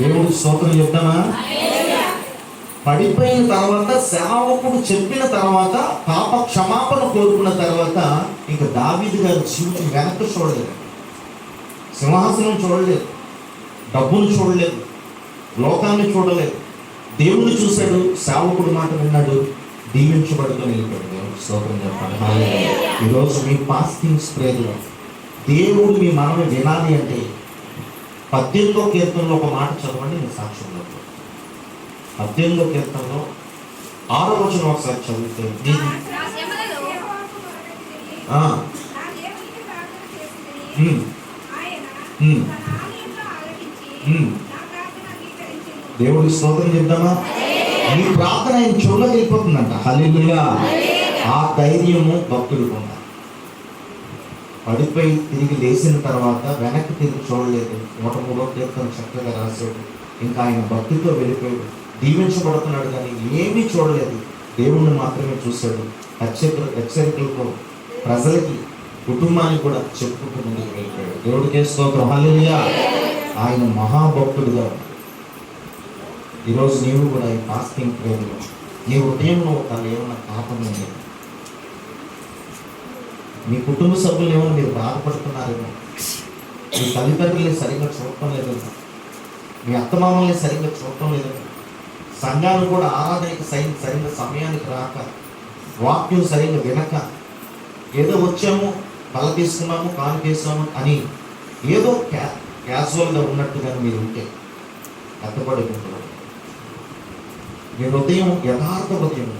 దేవుడు స్తోత్రం చెప్తామా. పడిపోయిన తర్వాత సేవకుడు చెప్పిన తర్వాత పాప క్షమాపణ కోరుకున్న తర్వాత ఇక దావీదు గారి జీవితం వెనక్కి చూడలేదు. సింహాసనం చూడలేదు. డబ్బులు చూడలేదు. లోకాన్ని చూడలేదు. దేవుని చూశాడు సేవకుడు మాట విన్నాడు దీవించబడుతూ వెళ్ళిపోయాడు. దేవుడు స్తోత్రం చెప్పాలి హల్లెలూయా. ఈరోజు మీ పాస్టింగ్ స్ప్రేలో దేవుడు మీ మనవి వినాలి అంటే పద్దెనిమిదో కీర్తనలో ఒక మాట చదవండి నేను సాక్ష్యంలో పద్దెనిమిదో కీర్తనలో ఆరో వచనం ఒకసారి చదివితే నా నా శ్రమలలో ఆ, ఉమ్, ఉమ్, ఉమ్. దేవుడి స్తోత్రం చెప్దామా? మీ ప్రార్థన ఆయన చెవులో వెళ్ళిపోతుందంట ఆ ధైర్యము భక్తుడికి ఉండాలి. పడిపోయి తిరిగి లేచిన తర్వాత వెనక్కి తిరిగి చూడలేదు. నూట మూడో కీర్తన చక్కగా రాశాడు. ఇంకా ఆయన భక్తితో వెళ్ళిపోయాడు. దీవించబడుతున్నాడు కానీ ఏమీ చూడలేదు. దేవుణ్ణి మాత్రమే చూశాడు. హెచ్చరికలు హెచ్చరికలతో ప్రజలకి కుటుంబానికి కూడా చెప్పుకుంటూ ముందుకు వెళ్ళిపోయాడు. దేవుడికే స్తోత్రం. ఆయన మహాభక్తుడుగా. ఈరోజు నీవు కూడా ఈ ఫాస్టింగ్ ప్రేమలో నీ ఉదయంలో ఒక ఏమన్నా పాపం లేదు మీ కుటుంబ సభ్యులు ఏమో మీరు బాధపడుతున్నారేమో. మీ తల్లిదండ్రుల్ని సరిగ్గా చూడటం లేదేమో మీ అత్తమామల్ని సరిగ్గా చూడటం లేదేమో సంఘాలు కూడా ఆరాధనకి సైన్ సరిగ్గా సమయానికి రాక వాక్యం సరిగ్గా వినక ఏదో వచ్చాము బల తీసుకున్నాము కాలు చేసాము అని ఏదో క్యా క్యాజువల్గా ఉన్నట్టుగా మీరు ఉంటే ఎత్తపడుకుంటున్నారు మీ హృదయం యథార్థ హృదయం.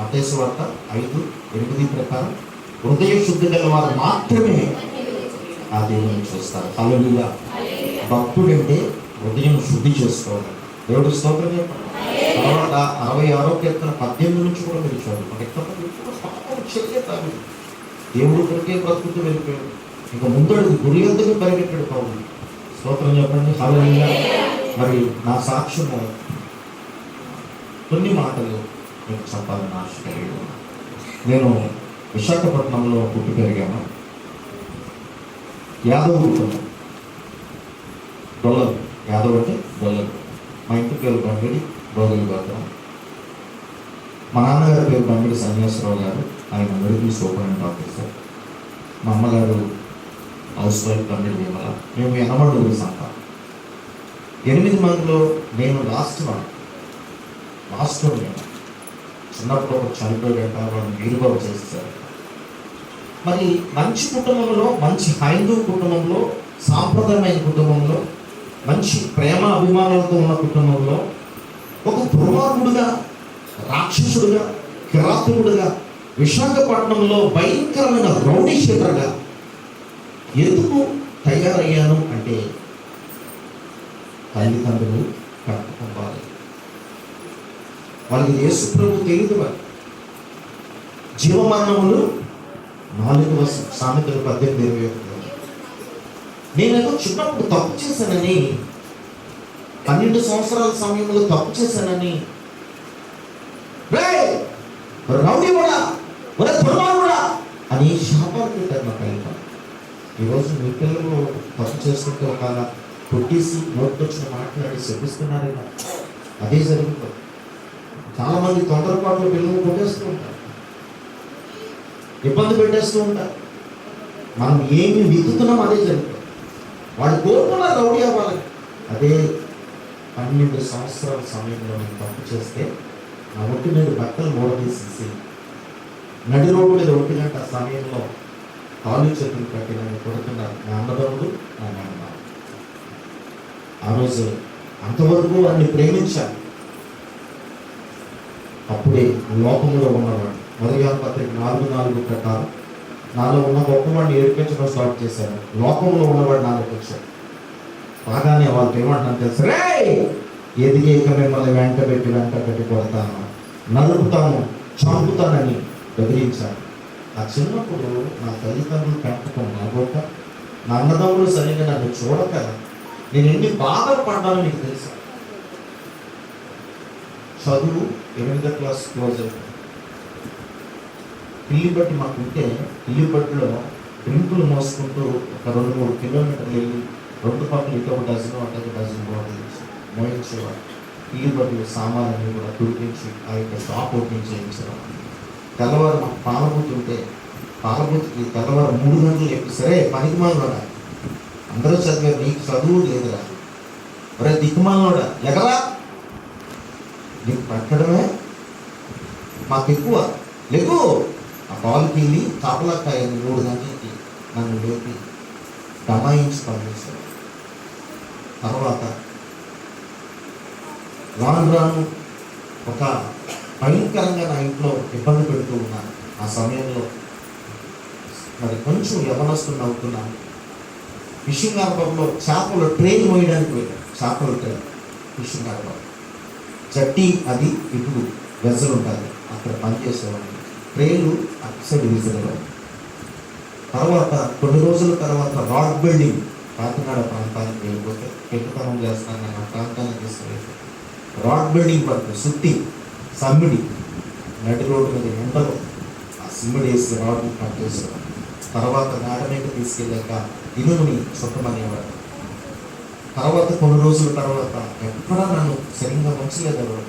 అదేశ వార్త ఐదు ఎనిమిది ప్రకారం హృదయ శుద్ధి గల వారు మాత్రమే ఆ దేవుని చూస్తారు. హల్లెలూయా. భక్తుడంటే హృదయం శుద్ధి చేసుకోవాలి దేవుడి స్తోత్రం తర్వాత అరవై ఆరో కీర్తన పద్దెనిమిది నుంచి కూడా మీరు చూడండి. ఒక ఎక్కడ దేవుడు కొరికే బ్రతుకుతూ వెళ్ళిపోయాడు. ఇక ముందడు గురి ఎందుకు పరిగెట్టాడు పౌరులు స్తోత్రం చెప్పండి. హల్లెలూయా. మరి నా సాక్ష్యము కొన్ని మాటలు మీకు చెప్పాలని ఆశ కలిగి. నేను విశాఖపట్నంలో పుట్టి పెరిగాను. యాదవ్ కుటుంబం డొల్లలు యాదవ్ అంటే డొల్లలు మా ఇంటి పేరు బంగిడి రోగులు గోత్రం మా నాన్నగారి పేరు బంగిడి సన్యాసరావు గారు. ఆయన మెడికల్ సూపరింటెండెంట్ ఆఫీసర్ మా అమ్మగారు హౌస్ వైఫ్ బంగిడి విమల. మేము ఎనమడుగురు సంతానం ఎనిమిది మందిలో నేను లాస్ట్ వన్ లాస్ట్ నేను. చిన్నప్పుడు ఒక చనిపోయాక వాళ్ళు వీరుబాబు చేస్తారు మరి మంచి కుటుంబంలో మంచి హైందూ కుటుంబంలో సాంప్రదాయమైన కుటుంబంలో మంచి ప్రేమ అభిమానాలతో ఉన్న కుటుంబంలో ఒక దుర్మార్గుడుగా రాక్షసుడుగా కిరాతకుడుగా విశాఖపట్నంలో భయంకరమైన రౌడీ షీటర్గా ఎందుకు తయారయ్యాను అంటే తల్లిదండ్రులు కట్టుకోవాలి వాళ్ళకి యేసు ప్రభు తెలియదు జీవమానములు జీవమరణములు నాలుగు సామెతలు పద్దెనిమిది ఇరవై ఒకటి నేనేదో చిన్నప్పుడు తప్పు చేశానని పన్నెండు సంవత్సరాల సమయంలో తప్పు చేశానని. రౌడీ కూడా ఒరే దుర్మార్గుడా అని శాపాలు పెట్టారు మా తల్లిదండ్రులు ఈరోజు మీ పిల్లలు తప్పు చేస్తుంటే ఒక కొట్టేసి నోటుకొచ్చిన మాట్లాడి శపిస్తున్నారేమో అదే జరుగుతుంది. చాలా మంది తొందరపాట్లు పిల్లలు కొట్టేస్తూ ఉంటారు. ఇబ్బంది పెట్టేస్తూ ఉంటారు. మనం ఏమి విత్తుతున్నాం అదే జరుగుతుంది. వాళ్ళు కోరుకున్నారు రౌడీ అవ్వాలి అదే పన్నెండు సంవత్సరాల సమయంలో నేను తప్పు చేస్తే నా ఒంటి మీద బట్టలు మూడదీసేసి నడి రోడ్డు మీద ఒంటి గంట సమయంలో కాలు చేతులు కట్టి నన్ను కొడుతున్నారు నా అన్నదమ్ముడు నా నాన్న. ఆ రోజు అంతవరకు వాడిని ప్రేమించాను. అప్పుడే లోకంలో ఉన్నవాడు మొదటి పత్రిక నాలుగు నాలుగు ప్రకారం. నాలో ఉన్న గొప్పవాడిని ఏడిపించడం స్టార్ట్ చేశాను లోకంలో ఉన్నవాడు నాలుగు వచ్చాడు. బాగానే వాళ్ళకి ఏమంటాను తెలుసు? రే ఇక మిమ్మల్ని వెంట పెట్టి వెంట పెట్టి కొడతాను. నలుపుతాను చంపుతానని బెదిరించాను ఆ చిన్నప్పుడు నా తల్లిదండ్రులు పెంపకం నాగొక నా అన్నదమ్ములు సరిగ్గా నన్ను చూడక నేను ఎన్ని బాధపడ్డానో నీకు తెలుసా? చదువు ఎనిమిదో క్లాస్ క్లోజ్ అయిపోయింది. పిల్లి బట్టి మాకు ఉంటే పిల్లి బట్టిలో డ్రింకులు మోసుకుంటూ ఒక రెండు మూడు కిలోమీటర్లు వెళ్ళి రెండు పక్కలు ఇటు ఒక డజన్ అటు ఒక డజన్ బాటిల్ మోయించేవారు ఈ బదులు సామాన్లు కూడా తుడిపించి ఆ యొక్క షాప్ ఓపెన్ చేయించడం తెల్లవారు మాకు పాలబూతి ఉంటే పాలబూతికి తెల్లవారు మూడు గంటలు చెప్పి సరే పనికి మాలోడా అందరూ చదివారు నీకు చదువు లేదురా. ఒరే దిక్కుమాలోడా ఎగరా నీకు పట్టడమే? మాకు ఎక్కువ. లేకు. ఆ పాలకి వెళ్ళి కాపలాకాయ మూడు గంటలకి నన్ను లేపి దమాయించి పంపించాడు తర్వాత రాను రాను ఒక భయంకరంగా నా ఇంట్లో ఇబ్బంది పెడుతూ ఉన్నాను ఆ సమయంలో మరి కొంచెం యవనస్తుని అవుతున్నాను ఫిషింగ్ హార్బర్లో చేపలు ట్రైన్ పోయడానికి వెళ్ళాను చేపలు ట్రైన్ ఫిషింగ్ హార్బర్ జట్టి అది ఇప్పుడు వెజలు ఉంటుంది అక్కడ పనిచేసేవాడు ట్రైన్లు అటు సైడ్ విజయవాడ తర్వాత కొన్ని రోజుల తర్వాత రాడ్ బిల్డింగ్ కాకినాడ ప్రాంతానికి వెళ్ళిపోతే పెట్టుతనం చేస్తాను నేను ఆ ప్రాంతానికి తీసుకెళ్ళి రాడ్ బిల్డింగ్ పడుతుంది సుట్టి సమ్మిడి నడి రోడ్డు మీద ఎండలో ఆ సిమ్మిడి వేసి రాడ్ కట్ చేసేవాడు తర్వాత మేడ మీద తీసుకెళ్ళాక ఇనుముని చుట్టమనేవాడు తర్వాత కొన్ని రోజుల తర్వాత ఎక్కడా నన్ను సరిగ్గా ఉంచలేదు ఎవరు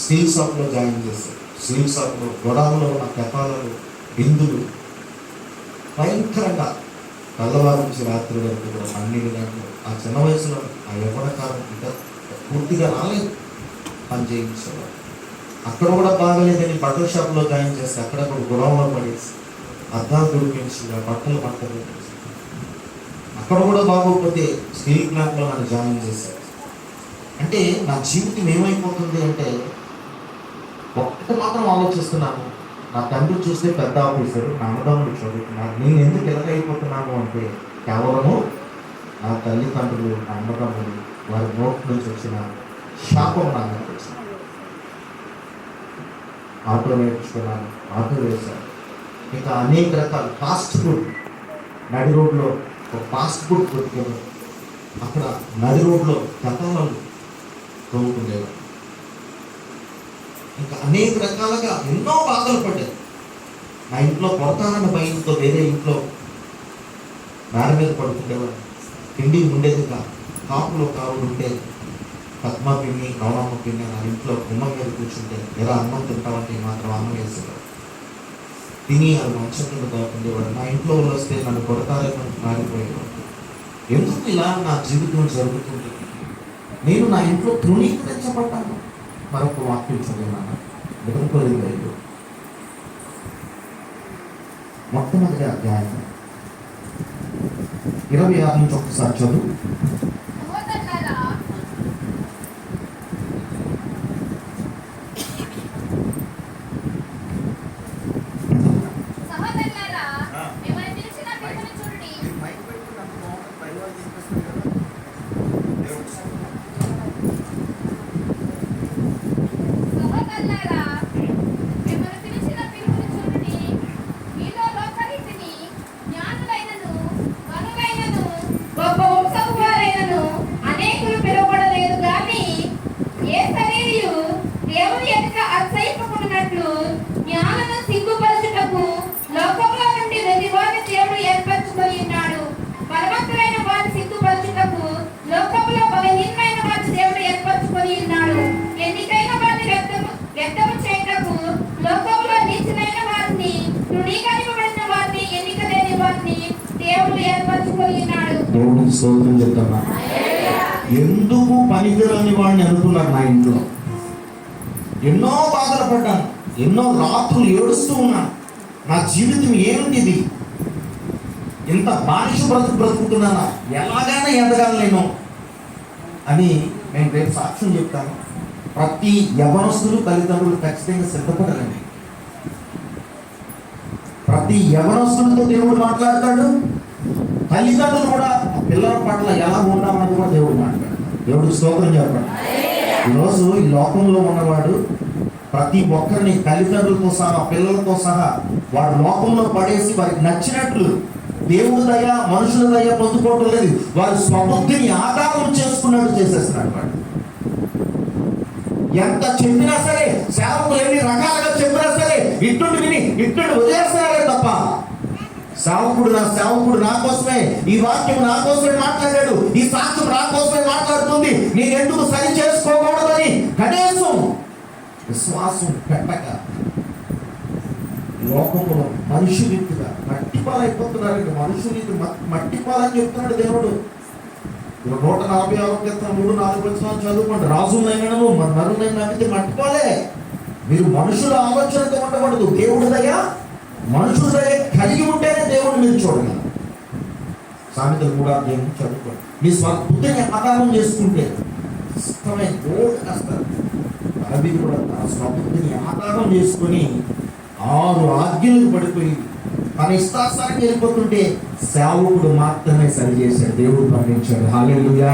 స్టీల్ షాప్లో జాయిన్ చేశారు. స్టీల్ షాప్లో గొడవలో ఉన్న కపాలలు బిందులు భయంకరంగా తెల్లవారు నుంచి రాత్రి వరకు కూడా పన్నెండు గంటలు ఆ చిన్న వయసులో ఆ యవ్వన కాలం ఇంకా పూర్తిగా రాలేదు. పని చేయించేవాడు అక్కడ కూడా బాగలేదని బట్టల షాప్లో జాయిన్ చేస్తే అక్కడక్కడ గొడవలో పడేసి అద్దాలు దొరికించి ఆ బట్టలు బట్టలు అక్కడ కూడా బాగోకపోతే స్టీల్ ప్లాంట్లో నన్ను జాయిన్ చేశారు. అంటే నా జీవితం ఏమైపోతుంది అంటే ఒక్కటి మాత్రం ఆలోచిస్తున్నాను. నా తండ్రి చూస్తే పెద్ద ఆఫీసర్ నా అన్నదమ్ముడు చదువుతున్నాను నేను ఎందుకు ఎలాగైపోతున్నాను అంటే కేవలము నా తల్లిదండ్రులు నా అన్నదమ్ములు వారి నోట్ నుంచి వచ్చిన శాపం నా మీద వచ్చింది. ఆటో నేర్చుకున్నాను ఆటో వేశాను. ఇంకా అనేక రకాల ఫాస్ట్ ఫుడ్. నడి రోడ్లో ఒక ఫాస్ట్ ఫుడ్ కొట్టుకోవడం అక్కడ నడి రోడ్లో గతంలో తోముకునేవాడు ఇంకా అనేక రకాలుగా ఎన్నో బాధలు పడ్డాయి నా ఇంట్లో కొడతానన్న భయంతో వేరే ఇంట్లో నార మీద పడుతుండేవాడు తిండి ఉండేది కాదు కాపులో కావులు ఉంటే పద్మ పిన్ని గౌరమ్మ పిన్ని నా ఇంట్లో గుమ్మ మీద కూర్చుంటే ఎలా అన్నం తింటామంటే మాత్రం అన్నం వేసేవాడు తిని అది మంచం కింద దాకుండేవాడు నా ఇంట్లో వాళ్ళు వస్తే నన్ను కొడతారని మారిపోయేవాడు ఎందుకు ఇలా నా జీవితం జరుగుతుంది? నేను నా ఇంట్లో తృణీకరించబడ్డాను. మరొక వాక్యం చదివినాను. వెతుకుకోలేదు బైబిల్ మొట్టమొదటి అధ్యాయం. ఇరవై ఆరు నుంచి ఒకసారి చదువు. స్తోత్రం చెప్తాను. ఎందుకు పనికిరాని వాడిని అనుకున్నారు నా ఇంట్లో? ఎన్నో బాధలు పడ్డాను. ఎన్నో రాత్రులు ఏడుస్తూ ఉన్నాను. నా జీవితం ఏమిటిది? ఇంత బానిస బ్రతుకు బ్రతుకుతున్నానా? ఎలాగైనా ఎదగాలి నేను అని నేను రేపు సాక్ష్యం చెప్తాను. ప్రతి యవనస్తులు తల్లిదండ్రులు ఖచ్చితంగా సిద్ధపడాలండి. ప్రతి యవనస్తులతో దేవుడు మాట్లాడతాడు. తల్లిదండ్రులు కూడా పిల్లల పట్ల ఎలా ఉన్నామని కూడా దేవుడు మాట్లాడు. దేవుడు స్తోత్రం చెప్పండి. ఈరోజు ఈ లోకంలో ఉన్నవాడు ప్రతి ఒక్కరిని తల్లిదండ్రులతో సహా పిల్లలతో సహా వాడు లోకంలో పడేసి వారికి నచ్చినట్లు దేవుడి దయ మనుషుల దయ పొందుకోవటం లేదు. వారి స్వబుద్ధిని ఆధారం చేసుకున్నట్టు చేసేస్తున్నాడు వాడు. ఎంత చెప్పినా సరే సేవకులు ఎన్ని రకాలుగా చెప్పినా సరే ఇట్టుండి విని ఇట్టుండి వదిలేస్తున్నారే తప్ప సేవకుడు నా సేవకుడు నా కోసమే. ఈ వాక్యం నా కోసమే మాట్లాడాడు. ఈ సాక్ష్యం నా కోసమే మాట్లాడుతుంది. నేను ఎందుకు సరి చేసుకోకూడదని? కనీసం విశ్వాసం పెట్టక. లోకంలో మనుషు రీతిగా మట్టి పాలైపోతున్నారండి మనుషు రీతి మ- మట్టి పాలని చెప్తున్నాడు దేవుడు. నూట నలభై ఆరు క్రితం మూడు నాలుగు వచ్చిన చదువుకోండి. రాజులైనను నరులైన నమ్మితే మట్టి పాలే. మీరు మనుషుల ఆలోచనతో ఉండకూడదు. దేవుడు దయ మనుషుల దయ కలిగి ఉంటేనే దేవుడు మీరు చూడగలరు సామెతలు కూడా దేవుడు చదువుకోండి. మీ స్వ బుద్ధిని ఆధారం చేసుకుంటే ఇష్టమైన గోల్డ్ కాస్తారు అవి కూడా తన స్వబుద్ధిని ఆధారం చేసుకొని ఆరు ఆజ్ఞలకు పడిపోయింది తన ఇష్టాసానికి వెళ్ళిపోతుంటే సేవకుడు మాత్రమే సరి చేశాడు. దేవుడు పంపించాడు. హాలేలుయా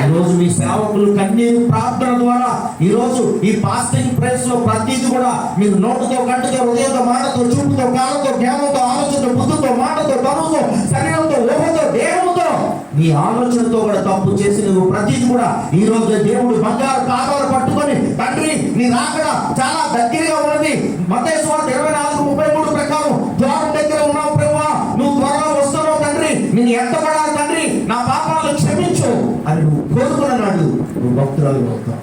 ఈ రోజు మీ సేవకులు కన్నీరు ప్రార్థన ద్వారా ఈ రోజు ఈ ఫాస్టింగ్ ప్రేస్లో ప్రతిదీ కూడా మీరు నోటుతో కంటితో హృదయంతో మాటతో చూపుతో కాలంతో జ్ఞానంతో ఆలోచనతో బుద్ధితో మాటతో తనుతో శరీరంతో ఊహతో దేహంతో నీ ఆలోచనతో కూడా తప్పు చేసి నువ్వు ప్రతిదీ కూడా ఈ రోజు దేవుడు బంగారు పాదాలు పట్టుకొని తండ్రి నీ రాకడ చాలా దగ్గరగా ఉన్నది. మతేశ్వర ఇరవై నాలుగు ముప్పై మూడు నీ నేను ఎంతపడాలి తండ్రి? నా పాపాలను క్షమించు. అని నువ్వు కోరుకున్న నాడు నువ్వు భక్తురాలు అవుతావు.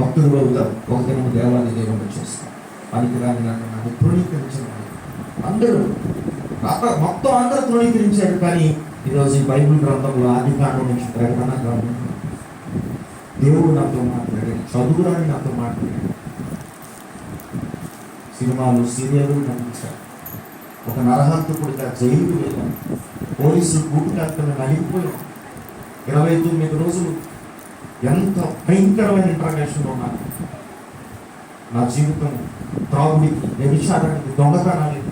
భక్తులు అవుతావు. ఒక నువ్వు దేవాన్ని దేవుడు చేస్తావు పనికిరాని నన్ను నన్ను తృణీకరించిన అందరూ మొత్తం అందరూ తృణీకరించారు. కానీ ఈరోజు ఈ బైబిల్ గ్రంథంలో ఆది కాండం నుంచి ప్రకటన గ్రంథం దేవుడు నాతో మాట్లాడాడు. చదువురాని నాతో మాట్లాడాడు. సినిమాలు సీరియల్ కనిపించారు ఒక నరహంతకుడిగా జైలుకు వెళ్ళాను పోలీసులు గూటుకాకుండా నలిగిపోయాం. ఇరవై తొమ్మిది రోజులు ఎంత భయంకరమైన ఇంటర్నేషన్ ఉన్నాను నా జీవితం త్రాగుడికి వ్యభిచారానికి దొంగతనానికి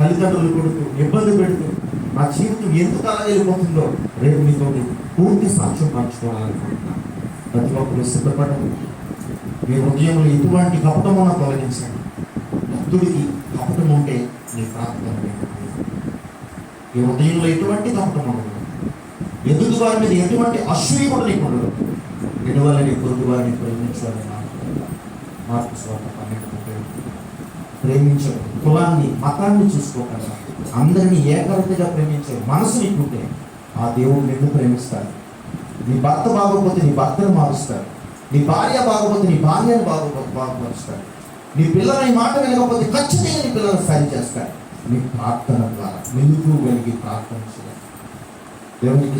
తల్లిదండ్రులు కొడుకు ఇబ్బంది పెడుతూ నా జీవితం ఎందుకు అలా వెళ్ళిపోతుందో రేపు మీతో పూర్తి సాక్ష్యం పంచుకోవాలనుకుంటున్నాను. ప్రతి ఒక్కరు సిద్ధపడండి. మీ హృదయంలో ఎటువంటి కపటమున తొలగించండి. భక్తుడికి కపటం ఉంటే నీ ప్రార్థన ఈ హృదయంలో ఎటువంటి కపటం ఉండదు ఎదుటి వారి మీద ఎటువంటి అసూయ కూడా నీకు ఉండదు విడవలని పొరుగు వారిని ప్రేమించాలని మార్పు పన్నెండు ప్రేమించడం కులాన్ని మతాన్ని చూసుకోకుండా అందరినీ ఏకరతగా ప్రేమించే మనసు నీకుంటే ఆ దేవుడు నిన్ను ప్రేమిస్తాడు నీ భర్త బాగోపోతే నీ భర్తను మారుస్తాడు నీ భార్య బాగోపోతే నీ భార్యను బాగో బాగుపరుస్తాడు నీ పిల్లలని మాట వినకపోతే ఖచ్చితంగా నీ పిల్లలను సరి చేస్తాడు మీ ప్రార్థన ద్వారా. మెలుగు వెలిగి ప్రార్థన చేయాలి దేవునికి